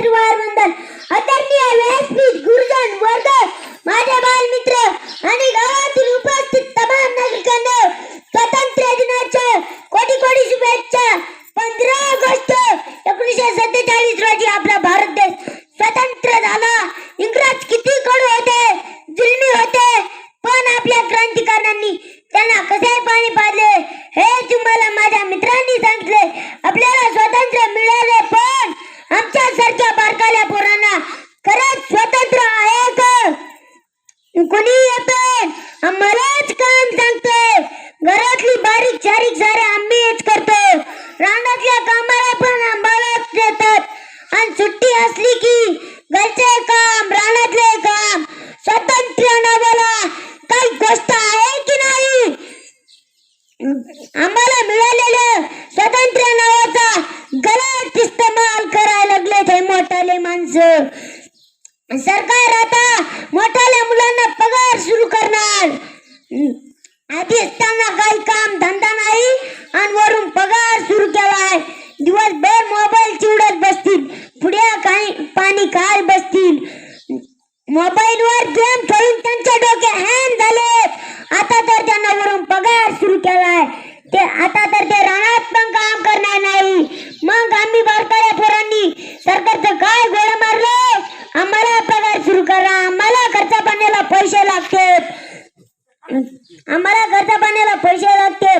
everyone. कोणी येते आम्हालाच काम सांगते घरातली बारीक सारीक सारे आम्हीच करतो रानातल्या कामाला पण आम्हालाच देतात. आणि सुट्टी असली की घरचे काम रानातले काम स्वातंत्र्य नावाला काही गोष्ट आहे की नाही? आम्हाला मिळालेलं स्वातंत्र्य नावाचा गलत इस्तेमाल करायला लागले ते मोठाले माणसं. सरकार आता मोठ्या मुलांना पगार सुरू करणार. आधी असताना काही काम धंदा नाही आणि वरून पगार सुरू केलाय. दिवसभर मोबाईल चिवडत बसतील. पुढे काही पाणी काय बसतील? मोबाईल वर गेम खेळून त्यांच्या डोके हॅन झाले आता तर त्यांना वरून पगार सुरू केलाय. ते आता तर ते रानात पण काम करणार नाही. मग आम्ही बारकाल्या पोरांनी सरकारचं काय गोळा मारलं आम्हाला पगार सुरू करा आम्हाला खर्चा पाण्याला पैसे लागतात आम्हाला खर्चा पाण्याला पैसे लागते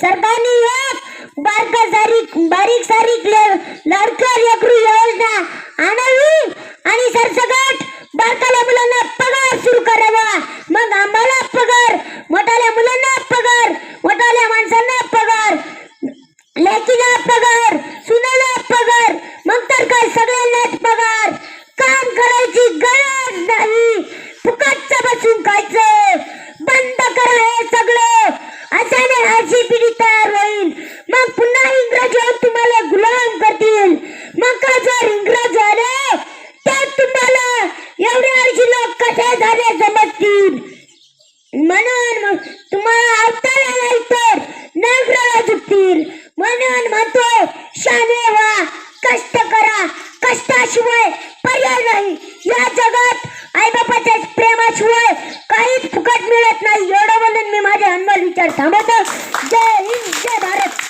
सरकारने एक बारक सारीक बारीक सारीक लाडकर लेकरू योजना आणावी आणि सरसकट बारकाल्या मुलांना पगार सुरू करावा मग आम्हाला पगार मोठाल्या मुलांना पगार मोठाल्या माणसांना पगार लेकीला पगार सुनाला पगार मग तर काय सगळ्यांनाच पगार काम करायची गरज नाही फुकटचं बसून खायचं बंद करा हे सगळं अशाने अशी पिढी तयार होईल मग पुन्हा इंग्रज येऊन तुम्हाला गुलाम करतील मग का जर इंग्रज आले तर तुम्हाला एवढे अर्शी लोक कसे झाले समजतील म्हणून मग तुम्हाला अवताला नाही तर नागराला झुकतील म्हणून म्हणतो शाने व्हा कष्ट करा. कष्टाशिवाय पर्याय नाही. या जगात आईबापाच्या प्रेमाशिवाय काहीच फुकट मिळत नाही. एवढं म्हणून मी माझे अनमोल विचार थांबवतो. जय हिंद जय भारत.